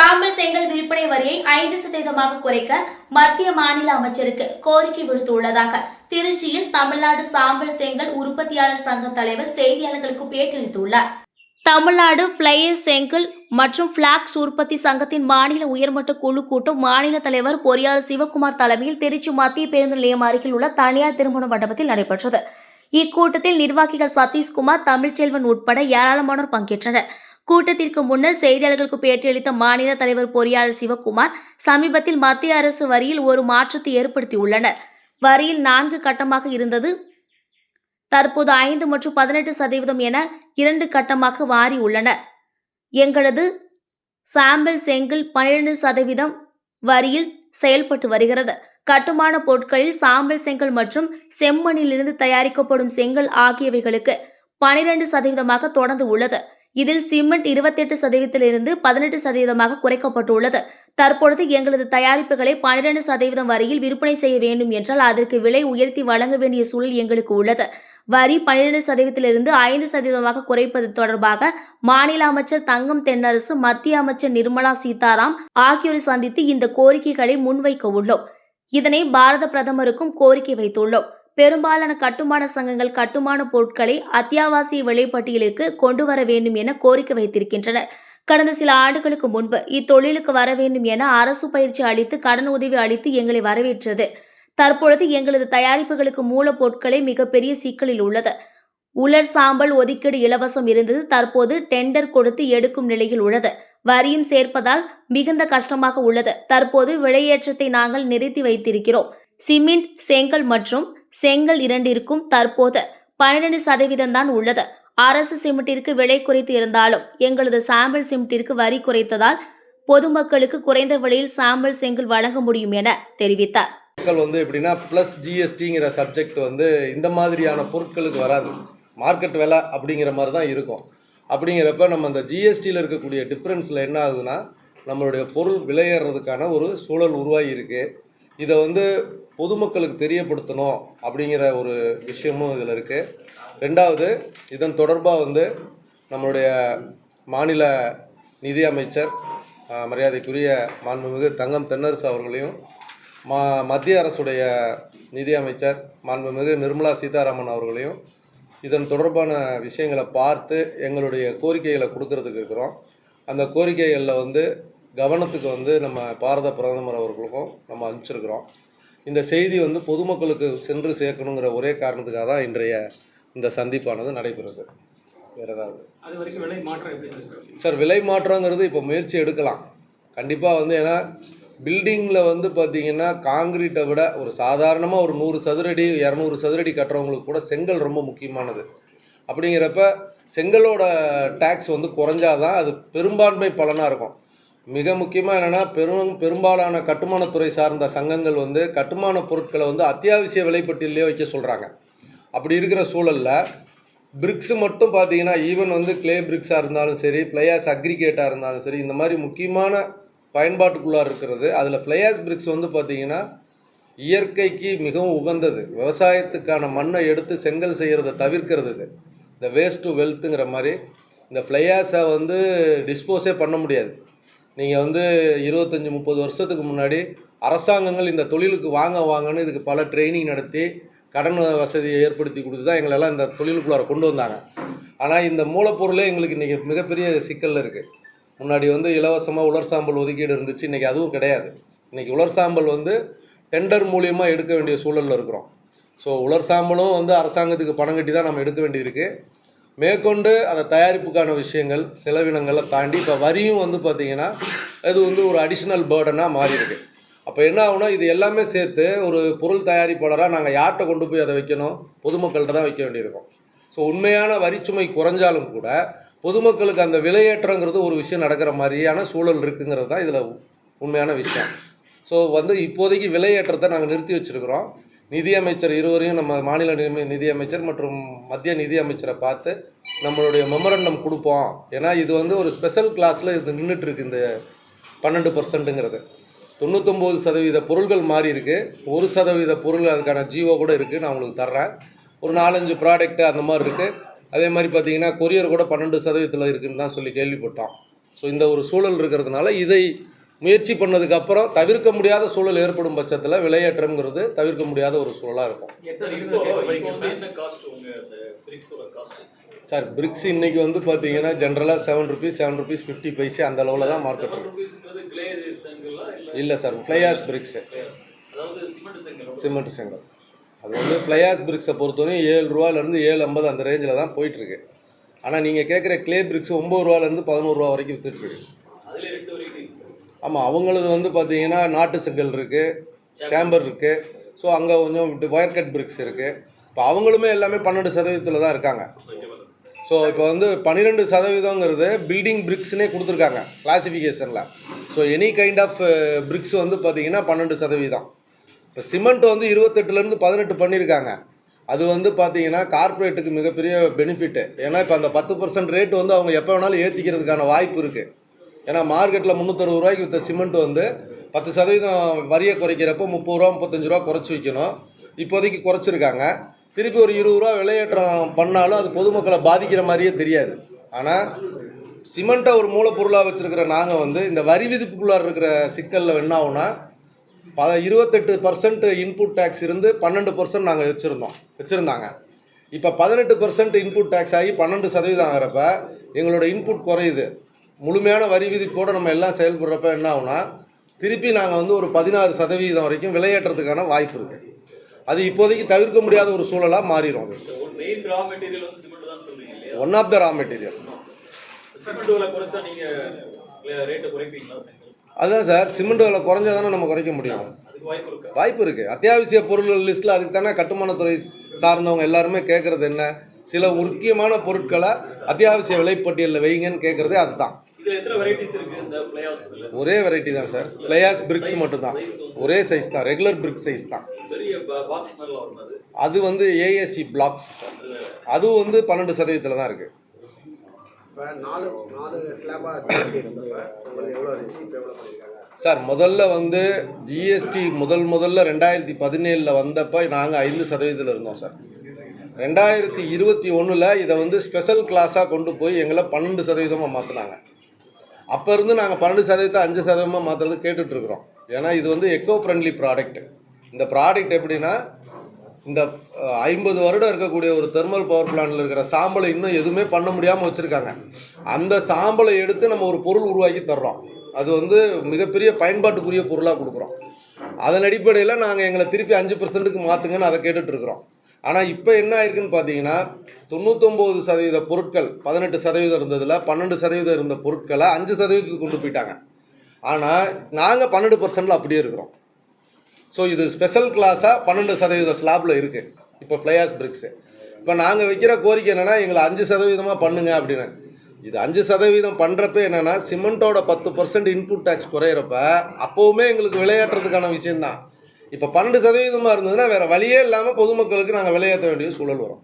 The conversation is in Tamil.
சாம்பல் செங்கல் விற்பனை வரியை ஐந்து சதவீதமாக குறைக்க மத்திய மாநில அமைச்சருக்கு கோரிக்கை விடுத்துள்ளதாக திருச்சியில் தமிழ்நாடு சாம்பல் செங்கல் உற்பத்தியாளர் சங்க தலைவர் செய்தியாளர்களுக்கு பேட்டியளித்துள்ளார் தமிழ்நாடு பிளையர் செங்கல் மற்றும் பிளாக்ஸ் உற்பத்தி சங்கத்தின் மாநில உயர்மட்ட குழு கூட்டம் மாநில தலைவர் பொறியாளர் சிவகுமார் தலைமையில் திருச்சி மத்திய பேருந்து நிலையம் அருகில் உள்ள தனியார் திருமண மண்டபத்தில் நடைபெற்றது. இக்கூட்டத்தில் நிர்வாகிகள் சதீஷ்குமார் தமிழ்ச்செல்வன் உட்பட ஏராளமானோர் பங்கேற்றனர். கூட்டத்திற்கு முன்னர் செய்தியாளர்களுக்கு பேட்டியளித்த மாநில தலைவர் பொறியாளர் சிவகுமார் சமீபத்தில் மத்திய அரசு வரியில் ஒரு மாற்றத்தை ஏற்படுத்தியுள்ளனர். வரியில் நான்கு கட்டமாக இருந்தது. தற்போது ஐந்து மற்றும் பதினெட்டு சதவீதம் என இரண்டு கட்டமாக மாறி உள்ளன. எங்களது சாம்பிள் செங்கல் பன்னிரண்டு சதவீதம் வரியில் செயல்பட்டு வருகிறது. கட்டுமான பொருட்களில் சாம்பல் செங்கல் மற்றும் செம்மண்ணிலிருந்து தயாரிக்கப்படும் செங்கல் ஆகியவைகளுக்கு பனிரெண்டு சதவீதமாக தொடர்ந்து உள்ளது. இதில் சிமெண்ட் இருபத்தெட்டு சதவீதத்திலிருந்து பதினெட்டு சதவீதமாக குறைக்கப்பட்டுள்ளது. தற்பொழுது எங்களது தயாரிப்புகளை பனிரெண்டு சதவீதம் வரையில் விற்பனை செய்ய வேண்டும் என்றால் அதற்கு விலை உயர்த்தி வழங்க வேண்டிய சூழல் எங்களுக்கு உள்ளது. வரி பனிரெண்டு சதவீதத்திலிருந்து ஐந்து சதவீதமாக குறைப்பது தொடர்பாக மாநில அமைச்சர் தங்கம் தென்னரசு மத்திய அமைச்சர் நிர்மலா சீதாராம் ஆகியோரை சந்தித்து இந்த கோரிக்கைகளை முன்வைக்க உள்ளோம். இதனை பாரத பிரதமருக்கும் கோரிக்கை வைத்துள்ளோம். பெரும்பாலான கட்டுமான சங்கங்கள் கட்டுமான பொருட்களை அத்தியாவசிய விலைப்பட்டியலுக்கு கொண்டு வர வேண்டும் என கோரிக்கை வைத்திருக்கின்றனர். கடந்த சில ஆண்டுகளுக்கு முன்பு இத்தொழிலுக்கு வர வேண்டும் என அரசு பயிற்சி அளித்து கடன் உதவி அளித்து எங்களை வரவேற்றது. தற்பொழுது எங்களது தயாரிப்புகளுக்கு மூலப்பொருட்களை மிகப்பெரிய சிக்கலில் உள்ளது. உலர் சாம்பல் ஒதுக்கீடு இலவசம் இருந்தது. தற்போது டெண்டர் கொடுத்து எடுக்கும் நிலையில் உள்ளது. வரியும் சேர்ப்பதால் மிகுந்த கஷ்டமாக உள்ளது. தற்போது விலையேற்றத்தை நாங்கள் நிறுத்தி வைத்திருக்கிறோம். சிமெண்ட் செங்கல் மற்றும் செங்கல் இரண்டிற்கும் தற்போது பன்னிரண்டு சதவீதம் தான் உள்ளது. அரசு சிமெண்டிற்கு விலை குறைத்து இருந்தாலும் எங்களது சாம்பிள் சிமெண்டிற்கு வரி குறைத்ததால் பொதுமக்களுக்கு குறைந்த விலையில் சாம்பிள் செங்கல் வழங்க முடியும் என தெரிவித்தார். பொருட்கள் வந்து எப்படின்னா ப்ளஸ் ஜிஎஸ்டிங்கிற சப்ஜெக்ட் வந்து இந்த மாதிரியான பொருட்களுக்கு வராது. மார்க்கெட் விலை அப்படிங்கிற மாதிரி தான் இருக்கும். அப்படிங்கிறப்ப நம்ம அந்த ஜிஎஸ்டியில் இருக்கக்கூடிய டிஃப்ரென்ஸில் என்ன ஆகுதுன்னா நம்மளுடைய பொருள் விலையேறதுக்கான ஒரு சூழல் உருவாகி இருக்குது இதை வந்து பொதுமக்களுக்கு தெரியப்படுத்தணும் அப்படிங்கிற ஒரு விஷயமும் இதில் இருக்குது ரெண்டாவது இதன் தொடர்பாக வந்து நம்மளுடைய மாநில நிதி அமைச்சர் மரியாதைக்குரிய மாண்புமிகு தங்கம் தென்னரசு அவர்களையும் மா மத்திய அரசுடைய நிதி அமைச்சர் மாண்புமிகு நிர்மலா சீதாராமன் அவர்களையும் இதன் தொடர்பான விஷயங்களை பார்த்து எங்களுடைய கோரிக்கைகளை கொடுக்கறதுக்கு இருக்கிறோம். அந்த கோரிக்கைகளில் வந்து கவனத்துக்கு வந்து நம்ம பாரத பிரதமர் அவர்களுக்கும் நம்ம அனுப்பிச்சிருக்கிறோம். இந்த செய்தி வந்து பொதுமக்களுக்கு சென்று சேர்க்கணுங்கிற ஒரே காரணத்துக்காக தான் இன்றைய இந்த சந்திப்பானது நடைபெறுது. வேறு ஏதாவது? சார்? விலை மாற்றங்கிறது இப்போ முயற்சி எடுக்கலாம். கண்டிப்பாக வந்து ஏன்னா பில்டிங்கில் வந்து பார்த்தீங்கன்னா காங்கிரீட்டை விட ஒரு சாதாரணமாக ஒரு நூறு சதுரடி இரநூறு சதுரடி கட்டுறவங்களுக்கு கூட செங்கல் ரொம்ப முக்கியமானது. அப்படிங்கிறப்ப செங்கலோட டேக்ஸ் வந்து குறைஞ்சாதான் அது பெரும்பான்மை பலனாக இருக்கும். மிக முக்கியமாக என்னென்னா பெரும் பெரும்பாலான கட்டுமானத்துறை சார்ந்த சங்கங்கள் வந்து கட்டுமான பொருட்களை வந்து அத்தியாவசிய விலைப்பட்டியலே வைக்க சொல்கிறாங்க அப்படி இருக்கிற சூழலில் பிரிக்ஸ் மட்டும் பார்த்தீங்கன்னா ஈவன் வந்து க்ளே பிரிக்ஸாக இருந்தாலும் சரி ஃப்ளையாஸ் அக்ரிகேட்டாக இருந்தாலும் சரி இந்த மாதிரி முக்கியமான பயன்பாட்டுக்குள்ளாக இருக்கிறது. அதில் ஃப்ளையாஸ் பிரிக்ஸ் வந்து பார்த்தீங்கன்னா இயற்கைக்கு மிகவும் உகந்தது. விவசாயத்துக்கான மண்ணை எடுத்து செங்கல் செய்கிறத தவிர்க்கிறது இது. இந்த வேஸ்ட் டு வெல்த்துங்கிற மாதிரி இந்த ஃப்ளையாஸை வந்து டிஸ்போஸே பண்ண முடியாது. நீங்கள் வந்து இருபத்தஞ்சி முப்பது வருஷத்துக்கு முன்னாடி அரசாங்கங்கள் இந்த தொழிலுக்கு வாங்க வாங்கன்னு இதுக்கு பல ட்ரைனிங் நடத்தி கடன் வசதியை ஏற்படுத்தி கொடுத்து தான் எங்களெல்லாம் இந்த தொழிலுக்குள்ளார கொண்டு வந்தாங்க. ஆனால் இந்த மூலப்பொருளே எங்களுக்கு இன்றைக்கி மிகப்பெரிய சிக்கலில் இருக்குது முன்னாடி வந்து இலவசமாக உலர் சாம்பல் ஒதுக்கீடு இருந்துச்சு இன்றைக்கி அதுவும் கிடையாது. இன்றைக்கி உலர் சாம்பல் வந்து டெண்டர் மூலியமாக எடுக்க வேண்டிய சூழலில் இருக்கிறோம். ஸோ உலர் சாம்பலும் வந்து அரசாங்கத்துக்கு பணம் கட்டி தான் நம்ம எடுக்க வேண்டியிருக்கு மேற்கொண்டு அதை தயாரிப்புக்கான விஷயங்கள் செலவினங்களை தாண்டி இப்போ வரியும் வந்து பார்த்திங்கன்னா அது வந்து ஒரு அடிஷ்னல் பேர்டனாக மாறி இருக்கு அப்போ என்ன ஆகுனா இது எல்லாமே சேர்த்து ஒரு பொருள் தயாரிப்பாளராக நாங்கள் யார்கிட்ட கொண்டு போய் அதை வைக்கணும்? பொதுமக்கள்கிட்ட தான் வைக்க வேண்டியிருக்கும். ஸோ உண்மையான வரிச்சுமை குறைஞ்சாலும் கூட பொதுமக்களுக்கு அந்த விலையேற்றங்கிறது ஒரு விஷயம் நடக்கிற மாதிரியான சூழல் இருக்குங்கிறது தான் இதில் உண்மையான விஷயம். ஸோ வந்து இப்போதைக்கு விலையேற்றத்தை நாங்கள் நிறுத்தி வச்சுருக்கிறோம். நிதியமைச்சர் இருவரையும் நம்ம மாநில நிதி நிதியமைச்சர் மற்றும் மத்திய நிதி அமைச்சரை பார்த்து நம்மளுடைய மெமரண்டம் கொடுப்போம். ஏன்னா இது வந்து ஒரு ஸ்பெஷல் கிளாஸில் இது நின்றுட்டுருக்கு இந்த பன்னெண்டு பர்சன்ட்டுங்கிறது தொண்ணூத்தொம்பது சதவீத பொருள்கள் மாறி இருக்கு. ஒரு சதவீத பொருள் அதுக்கான ஜீவோ கூட இருக்குது நான் உங்களுக்கு தர்றேன். ஒரு நாலஞ்சு ப்ராடக்ட் அந்த மாதிரி இருக்குது அதே மாதிரி பார்த்தீங்கன்னா கொரியர் கூட பன்னெண்டு சதவீதத்தில் இருக்குன்னு தான் சொல்லி கேள்விப்பட்டோம். ஸோ இந்த ஒரு சூழல் இருக்கிறதுனால இதை முயற்சி பண்ணதுக்கப்புறம் தவிர்க்க முடியாத சூழல் ஏற்படும் பட்சத்தில் விலையேற்றம்ங்கிறது தவிர்க்க முடியாத ஒரு சூழலாக இருக்கும். சார் பிரிக்ஸ் இன்னைக்கு வந்து பார்த்தீங்கன்னா ஜென்ரலாக seven rupees seven rupees fifty paise அந்த அளவில் தான் மார்க்கெட் இல்ல இல்லை sir fly ash bricks cement செங்கல். சிமெண்ட் செங்கல். அது வந்து ஃப்ளையாஸ் பிரிக்ஸை பொறுத்தவரையும் ஏழு ரூபாலேருந்து ஏழு ஐம்பது அந்த ரேஞ்சில் தான் போயிட்டுருக்கு ஆனால் நீங்கள் கேட்குற க்ளே பிரிக்ஸ் ஒம்பது ரூபாலேருந்து பதினோரு ரூபா வரைக்கும் வெரைட்டி ஆமாம் அவங்களது வந்து பார்த்தீங்கன்னா நாட்டு செங்கல் இருக்குது சேம்பர் இருக்குது ஸோ அங்கே கொஞ்சம் ஒயர் கட் பிரிக்ஸ் இருக்குது இப்போ அவங்களுமே எல்லாமே பன்னெண்டு சதவீதத்தில் தான் இருக்காங்க. ஸோ இப்போ வந்து பன்னிரெண்டு சதவீதங்கிறது பில்டிங் பிரிக்ஸ்னே கொடுத்துருக்காங்க கிளாசிஃபிகேஷனில் so any kind of bricks வந்து பார்த்தீங்கன்னா பன்னெண்டு சதவீதம். இப்போ சிமெண்ட் வந்து இருபத்தெட்டுலேருந்து பதினெட்டு பண்ணியிருக்காங்க அது வந்து பார்த்தீங்கன்னா கார்ப்பரேட்டுக்கு மிகப்பெரிய பெனிஃபிட்டு ஏன்னா இப்போ அந்த பத்து பர்சன்ட் ரேட் வந்து அவங்க எப்போ வேணாலும் ஏற்றிக்கிறதுக்கான வாய்ப்பு இருக்குது ஏன்னா மார்க்கெட்டில் முந்நூற்றறுபது ரூபாய்க்கு விற்ற சிமெண்ட் வந்து பத்து சதவீதம் வரியை குறைக்கிறப்போ முப்பது ரூபா முப்பத்தஞ்சு ரூபா குறைச்சி வைக்கணும். இப்போதைக்கு குறைச்சிருக்காங்க. திருப்பி ஒரு இருபது ரூபா விலையேற்றம் பண்ணாலும் அது பொதுமக்களை பாதிக்கிற மாதிரியே தெரியாது. ஆனால் சிமெண்ட்டை ஒரு மூலப்பொருளாக வச்சுருக்கிற நாங்கள் வந்து இந்த வரி விதிப்புக்குள்ளார் இருக்கிற சிக்கலில் என்ன ஆகுனா ப இருபத்தெட்டு பர்சன்ட் இன்புட் டேக்ஸ் இருந்து பன்னெண்டு பர்சன்ட் நாங்கள் வச்சுருந்தோம். வச்சுருந்தாங்க. இப்போ பதினெட்டு பர்சன்ட் இன்புட் டேக்ஸ் ஆகி பன்னெண்டு சதவீதம் ஆகிறப்ப எங்களோட இன்புட் குறையுது. முழுமையான வரி விதிப்போடு நம்ம எல்லாம் செயல்படுறப்ப என்ன ஆகும்னா திருப்பி நாங்கள் வந்து ஒரு பதினாறு சதவீதம் வரைக்கும் விலையேற்றத்துக்கான வாய்ப்பு இருக்குது அது இப்போதைக்கு தவிர்க்க முடியாத ஒரு சூழலாக மாறிடும் அது. One of the raw material அதுதான் சார் சிமெண்ட் விலை குறைஞ்சா தானே நம்ம குறைக்க முடியும். வாய்ப்பு இருக்கா? வாய்ப்பு இருக்குது அத்தியாவசிய பொருட்கள் லிஸ்ட்டில் அதுக்கு தானே கட்டுமானத்துறை சார்ந்தவங்க எல்லாருமே கேட்குறது என்ன? சில முக்கியமான பொருட்களை அத்தியாவசிய விலைப்பட்டியலில் வைங்கன்னு கேட்குறதே அதுதான். இதுல எத்தனை வெரைட்டிஸ் இருக்கு இந்த பிளேயாஸ் இதுல ஒரே வெரைட்டி தான் சார். பிளேயாஸ் பிரிக்ஸ் மட்டும்தான். ஒரே சைஸ் தான். ரெகுலர் பிரிக் சைஸ் தான். அது? வந்து ஏஎஸ்சி பிளாக்ஸ் சார். அதுவும் வந்து பன்னெண்டு சதவீதத்தில் தான் இருக்குது சார். முதல்ல வந்து ஜிஎஸ்டி முதல் முதல்ல ரெண்டாயிரத்தி பதினேழில் வந்தப்போ நாங்கள் ஐந்து சதவீதத்தில் இருந்தோம் சார். ரெண்டாயிரத்தி இருபத்தி ஒன்றில் இதை வந்து ஸ்பெஷல் கிளாஸாக கொண்டு போய் எங்களை பன்னெண்டு சதவீதமாக மாற்றினாங்க அப்போ இருந்து நாங்கள் பன்னெண்டு சதவீதத்தை அஞ்சு சதவீதமாக மாற்றுறது கேட்டுட்ருக்குறோம். ஏன்னா இது வந்து எக்கோ ஃப்ரெண்ட்லி ப்ராடக்ட் இந்த ப்ராடக்ட் எப்படின்னா இந்த ஐம்பது வருடம் இருக்கக்கூடிய ஒரு தெர்மல் பவர் பிளான்ட்டில் இருக்கிற சாம்பலை இன்னும் எதுவுமே பண்ண முடியாமல் வச்சுருக்காங்க. அந்த சாம்பலை எடுத்து நம்ம ஒரு பொருள் உருவாக்கி தர்றோம். அது வந்து மிகப்பெரிய பயன்பாட்டுக்குரிய பொருளாக கொடுக்குறோம். அதன் அடிப்படையில் நாங்கள் எங்களை திருப்பி அஞ்சு பர்சன்ட்டுக்கு மாற்றுங்கன்னு அதை கேட்டுட்ருக்குறோம். ஆனால் இப்போ என்ன ஆயிருக்குன்னு பார்த்தீங்கன்னா தொண்ணூத்தொம்பது சதவீத பொருட்கள் பதினெட்டு சதவீதம் இருந்ததில் பன்னெண்டு சதவீதம் இருந்த பொருட்களை அஞ்சு சதவீதத்துக்கு கொண்டு போயிட்டாங்க. ஆனால் நாங்கள் பன்னெண்டு பர்சன்டில் அப்படியே இருக்கிறோம். ஸோ இது ஸ்பெஷல் கிளாஸாக பன்னெண்டு சதவீத ஸ்லாப்பில் இருக்குது இப்போ ஃப்ளையாஸ் பிரிக்ஸு இப்போ நாங்கள் வைக்கிற கோரிக்கை என்னென்னா எங்களை அஞ்சு சதவீதமாக பண்ணுங்க அப்படின்னு. இது அஞ்சு சதவீதம் பண்ணுறப்ப என்னென்னா சிமெண்ட்டோட பத்து பர்சன்ட் இன்புட் டேக்ஸ் குறையிறப்ப அப்போவுமே எங்களுக்கு விளையாட்டுறதுக்கான விஷயந்தான் இப்போ பன்னெண்டு சதவீதமாக இருந்ததுன்னா வேறு வழியே இல்லாமல் பொதுமக்களுக்கு நாங்கள் விளையாட்ட வேண்டிய சூழல் வரும்.